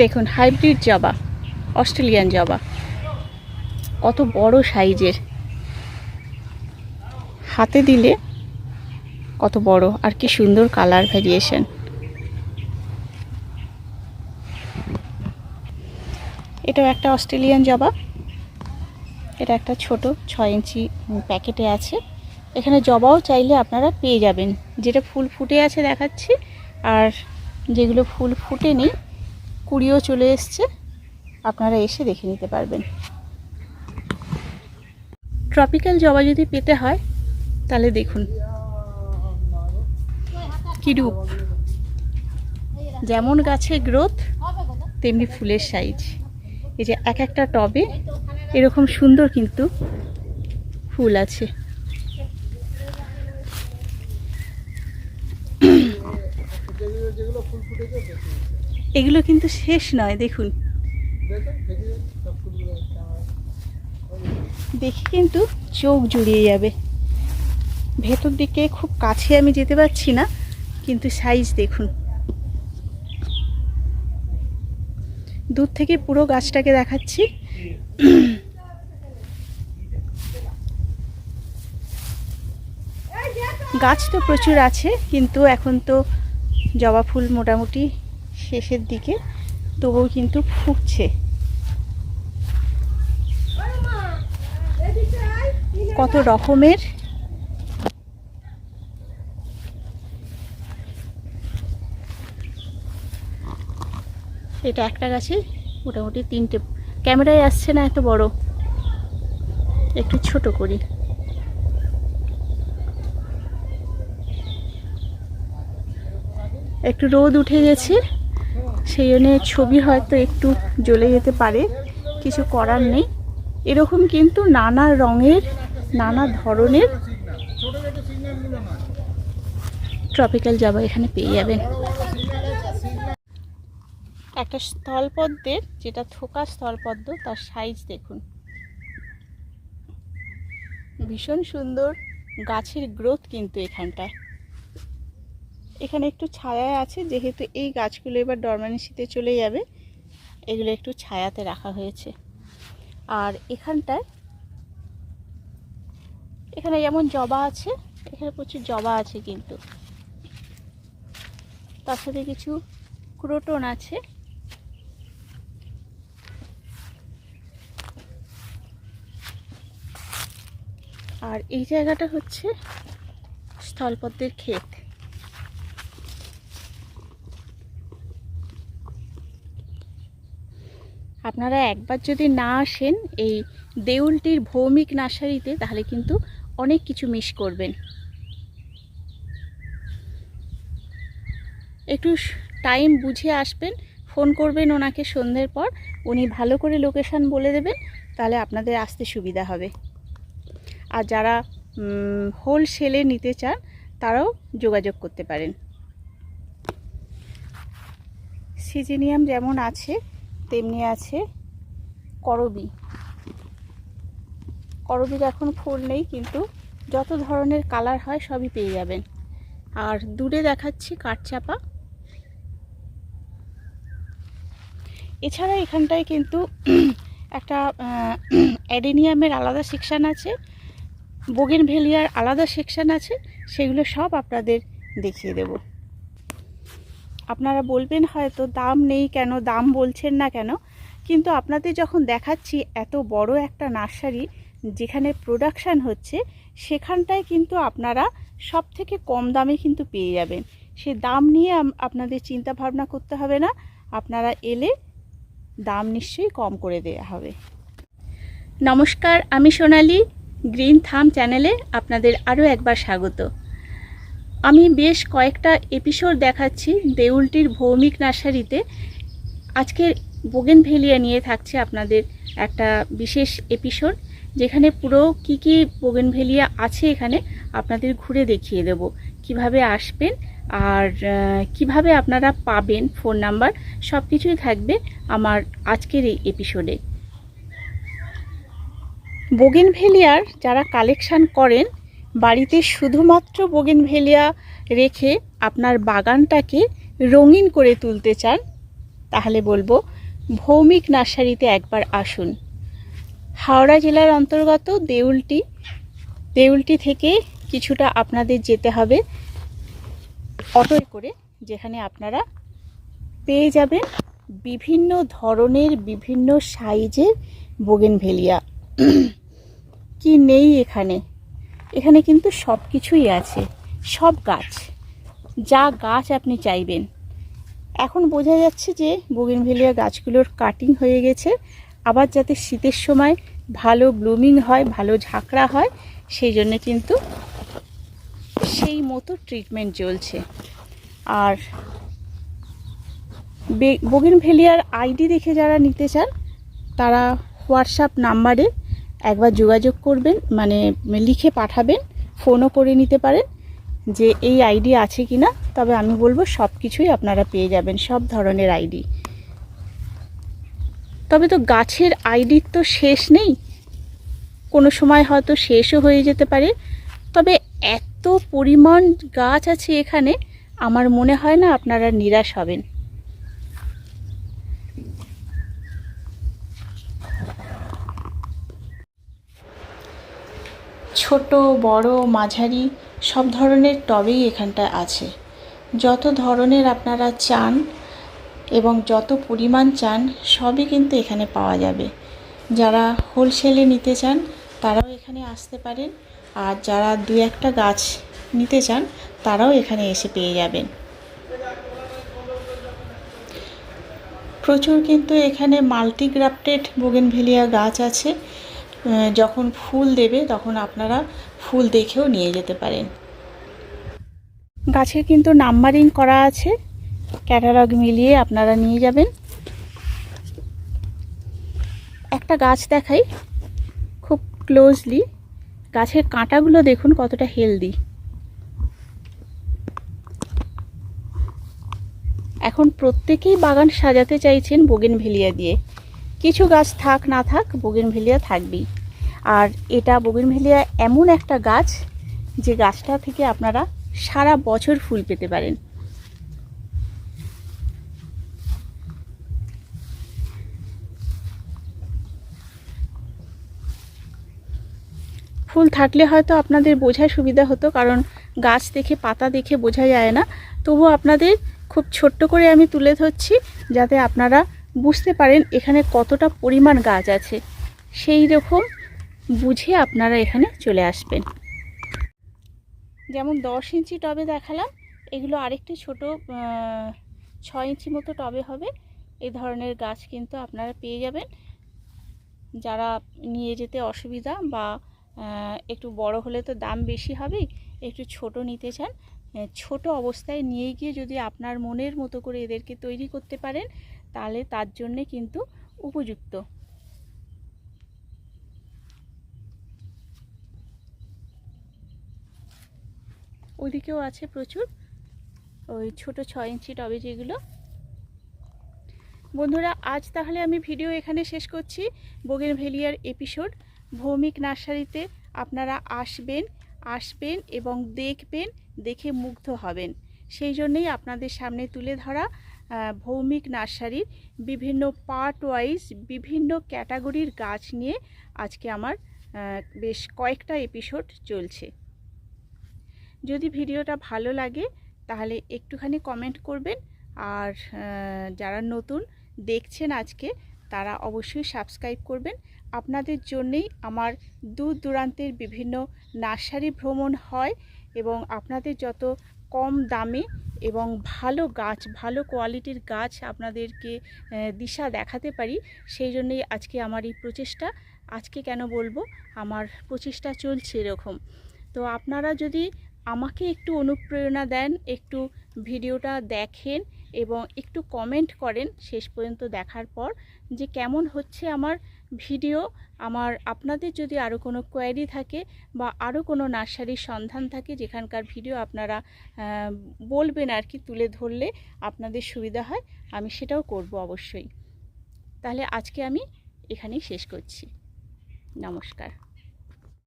দেখুন, হাইব্রিড জবা, অস্ট্রেলিয়ান জবা। কত বড় সাইজের। হাতে দিলে কত বড়, আর কি সুন্দর কালার ভ্যারিয়েশন এটাও একটা অস্ট্রেলিয়ান জবা। এটা একটা ছোট, ছয় ইঞ্চি প্যাকেটে আছে। এখানে জবাও চাইলে আপনারা পেয়ে যাবেন। যেটা ফুল ফুটে আছে দেখাচ্ছি, আর যেগুলো ফুল ফুটেনি কুড়িও চলে এসছে। আপনারা এসে দেখে নিতে পারবেন। ট্রপিক্যাল জবা যদি পেতে হয়, তাহলে দেখুন। কি রূপ? যেমন গাছের গ্রোথ, তেমনি ফুলের সাইজ। এই যে এক একটা টবে এরকম সুন্দর কিন্তু ফুল আছে। এগুলো কিন্তু শেষ নয়, দেখুন। দেখে কিন্তু চোখ জুড়িয়ে যাবে। ভেতর দিকে খুব কাছে আমি যেতে পারছি না, কিন্তু সাইজ দেখুন। দূর থেকে পুরো গাছটাকে দেখাচ্ছি। গাছ তো প্রচুর আছে, কিন্তু এখন তো জবা ফুল মোটামুটি শেষের দিকে, তবুও কিন্তু ফুটছে। কত রকমের এটা একটা গাছে মোটামুটি তিনটে, ক্যামেরায় আসছে না এত বড়, একটু ছোট করি। একটু রোদ উঠে গেছে। সেই জন্য ছবি হয়তো একটু জ্বলে যেতে পারে, কিছু করার নেই। এরকম কিন্তু নানা রঙের, নানা ধরনের ট্রপিক্যাল জবা এখানে পেয়ে যাবেন। একটা স্থলপদ্মের, যেটা থোকা স্থলপদ্ম, তার সাইজ দেখুন। ভীষণ সুন্দর গাছের গ্রোথ কিন্তু এখানটায়। এখানে একটু ছায়ায় আছে, যেহেতু এই গাছগুলো এবার ডরমানিসিতে চলে যাবে। এগুলো একটু ছায়াতে রাখা হয়েছে। আর এখানটায়, এখানে যেমন জবা আছে, এখানে প্রচুর জবা আছে কিন্তু। তার সাথে কিছু ক্রোটন আছে। আর এই জায়গাটা হচ্ছে স্থলপদ্মের ক্ষেত। আপনারা একবার যদি না আসেন এই দেউলটির ভৌমিক নার্সারিতে, তাহলে কিন্তু অনেক কিছু মিস করবেন। একটু টাইম বুঝে আসবেন ফোন করবেন ওনাকে সন্ধ্যের পর, উনি ভালো করে লোকেশান বলে দেবেন, তাহলে আপনাদের আসতে সুবিধা হবে। আর যারা হোলসেলে নিতে চান, তারাও যোগাযোগ করতে পারেন। সিজিনিয়াম যেমন আছে তেমনি আছে করবি। করবির এখন ফুল নেই কিন্তু যত ধরনের কালার হয় সবই পেয়ে যাবেন। আর দূরে দেখাচ্ছি কাঠচাপা এছাড়া এখানটায় কিন্তু একটা অ্যাডেনিয়ামের আলাদা সেকশান আছে বোগেন ভেলিয়ার আলাদা সেকশান আছে, সেগুলো সব আপনাদের দেখিয়ে দেব। আপনারা বলবেন হয়তো দাম নেই কেন, দাম বলছেন না কেন, কিন্তু আপনাদের যখন দেখাচ্ছি এত বড় একটা নার্সারি যেখানে প্রোডাকশান হচ্ছে, সেখানটায় কিন্তু আপনারা সব থেকে কম দামে কিন্তু পেয়ে যাবেন। সে দাম নিয়ে আপনাদের চিন্তা ভাবনা করতে হবে না, আপনারা এলে দাম নিশ্চয়ই কম করে দেওয়া হবে। নমস্কার, আমি সোনালি, গ্রিন থাম চ্যানেলে আপনাদের আরও একবার স্বাগত। আমি বেশ কয়েকটা এপিসোড দেখাচ্ছি দেউলটির ভৌমিক নার্সারিতে। আজকের বোগেন ভেলিয়া নিয়ে থাকছে আপনাদের একটা বিশেষ এপিসোড যেখানে পুরো কি কি বোগেন ভেলিয়া আছে এখানে আপনাদের ঘুরে দেখিয়ে দেব। কীভাবে আসবেন আর কীভাবে আপনারা পাবেন ফোন নাম্বার সব কিছুই থাকবে আমার আজকের এই এপিসোডে বোগেনভেলিয়ার যারা কালেকশান করেন বাড়িতে শুধুমাত্র বোগেনভেলিয়া রেখে আপনার বাগানটাকে রঙিন করে তুলতে চান, তাহলে বলব ভৌমিক নার্সারিতে একবার আসুন। হাওড়া জেলার অন্তর্গত দেউলটি দেউলটি থেকে কিছুটা আপনাদের যেতে হবে অটোয় করে, যেখানে আপনারা পেয়ে যাবেন বিভিন্ন ধরনের, বিভিন্ন সাইজের বোগেনভেলিয়া কি নেই এখানে? এখানে কিন্তু সব কিছুই আছে, সব গাছ। যা গাছ আপনি চাইবেন। এখন বোঝা যাচ্ছে যে বোগেনভেলিয়া গাছগুলোর কাটিং হয়ে গেছে। আবার যাতে শীতের সময় ভালো ব্লুমিং হয়, ভালো ঝাঁকড়া হয়, সেই জন্য কিন্তু সেই মতো ট্রিটমেন্ট চলছে। আর বোগেনভেলিয়ার আইডি দেখে যারা নিতে চান, তারা হোয়াটসঅ্যাপ নাম্বারে একবার যোগাযোগ করবেন মানে লিখে পাঠাবেন ফোনও করে নিতে পারেন যে এই আইডি আছে কি না তবে আমি বলব সব কিছুই আপনারা পেয়ে যাবেন, সব ধরনের আইডি তবে তো গাছের আইডির তো শেষ নেই। কোনো সময় হয়তো শেষও হয়ে যেতে পারে। তবে এত পরিমাণ গাছ আছে এখানে, আমার মনে হয় না আপনারা নিরাশ হবেন। ছোট, বড়, মাঝারি, সব ধরনের টবেই এখানটায় আছে। যত ধরনের আপনারা চান এবং যত পরিমাণ চান, সবই কিন্তু এখানে পাওয়া যাবে। যারা হোলসেলে নিতে চান, তারাও এখানে আসতে পারেন। আর যারা দু একটা গাছ নিতে চান, তারাও এখানে এসে পেয়ে যাবেন। প্রচুর কিন্তু এখানে মাল্টিগ্রাফটেড বোগেনভেলিয়া গাছ আছে। যখন ফুল দেবে তখন আপনারা ফুল দেখেও নিয়ে যেতে পারেন। গাছের কিন্তু নাম্বারিং করা আছে। ক্যাটালগ মিলিয়ে আপনারা নিয়ে যাবেন। একটা গাছ দেখাই খুব ক্লোজলি গাছের কাঁটাগুলো দেখুন কতটা হেলদি এখন প্রত্যেকেই বাগান সাজাতে চাইছেন বোগেনভেলিয়া দিয়ে। কিছু গাছ থাক, না থাক বোগেনভেলিয়া থাকবেই। আর এটা বোগেনভেলিয়া এমন একটা গাছ যে গাছটা থেকে আপনারা সারা বছর ফুল পেতে পারেন। ফুল থাকলে হয়তো আপনাদের বোঝার সুবিধা হতো, কারণ গাছ দেখে, পাতা দেখে বোঝা যায় না। তবু আপনাদের খুব ছোট্ট করে আমি তুলে ধরছি, যাতে আপনারা বুঝতে পারেন এখানে কতটা পরিমাণ গাছ আছে। সেই রকম বুঝে আপনারা এখানে চলে আসবেন। যেমন দশ ইঞ্চি টবে দেখালাম, এগুলো আরেকটি ছোট ছয় ইঞ্চি মতো টবে হবে। এই ধরনের গাছ কিন্তু আপনারা পেয়ে যাবেন। যারা নিয়ে যেতে অসুবিধা বা একটু বড় হলে তো দাম বেশি হবে, একটু ছোট নিতে চান ছোট অবস্থায় নিয়ে গিয়ে যদি আপনার মনের মতো করে এদেরকে তৈরি করতে পারেন তাহলে তার জন্যে কিন্তু উপযুক্ত। ওইদিকেও আছে প্রচুর ওই ছোট ছয় ইঞ্চি টবে যেগুলো। বন্ধুরা, আজ তাহলে আমি ভিডিও এখানে শেষ করছি। বোগেন ভেলিয়ার এপিসোড, ভৌমিক নার্সারিতে আপনারা আসবেন আসবেন এবং দেখবেন, দেখে মুগ্ধ হবেন। সেই জন্যেই আপনাদের সামনে তুলে ধরা। ভৌমিক নার্সারির বিভিন্ন পার্ট ওয়াইজ বিভিন্ন ক্যাটাগরির গাছ নিয়ে আজকে আমার বেশ কয়েকটা এপিসোড চলছে। যদি ভিডিওটা ভালো লাগে, তাহলে একটুখানি কমেন্ট করবেন। আর যারা নতুন দেখছেন আজকে, তারা অবশ্যই সাবস্ক্রাইব করবেন। আপনাদের জন্যেই আমার দূর দূরান্তের বিভিন্ন নার্সারি ভ্রমণ হয় এবং আপনাদের যত কম দামে এবং ভালো গাছ, ভালো কোয়ালিটির গাছ আপনাদেরকে দিশা দেখাতে পারি। সেই জন্যই আজকে আমার এই প্রচেষ্টা। আজকে কেন বলব? আমার প্রচেষ্টা চলছে এরকম। তো আপনারা যদি আমাকে একটু অনুপ্রেরণা দেন, একটু ভিডিওটা দেখেন এবং একটু কমেন্ট করেন শেষ পর্যন্ত দেখার পর যে কেমন হচ্ছে আমার ভিডিও আমার আপনাদের যদি আরও কোনো কোয়ারি থাকে বা আরও কোনো নার্সারির সন্ধান থাকে যেখানকার ভিডিও আপনারা বলবেন আর কি তুলে ধরলে আপনাদের সুবিধা হয়, আমি সেটাও করব অবশ্যই। তাহলে আজকে আমি এখানেই শেষ করছি। নমস্কার।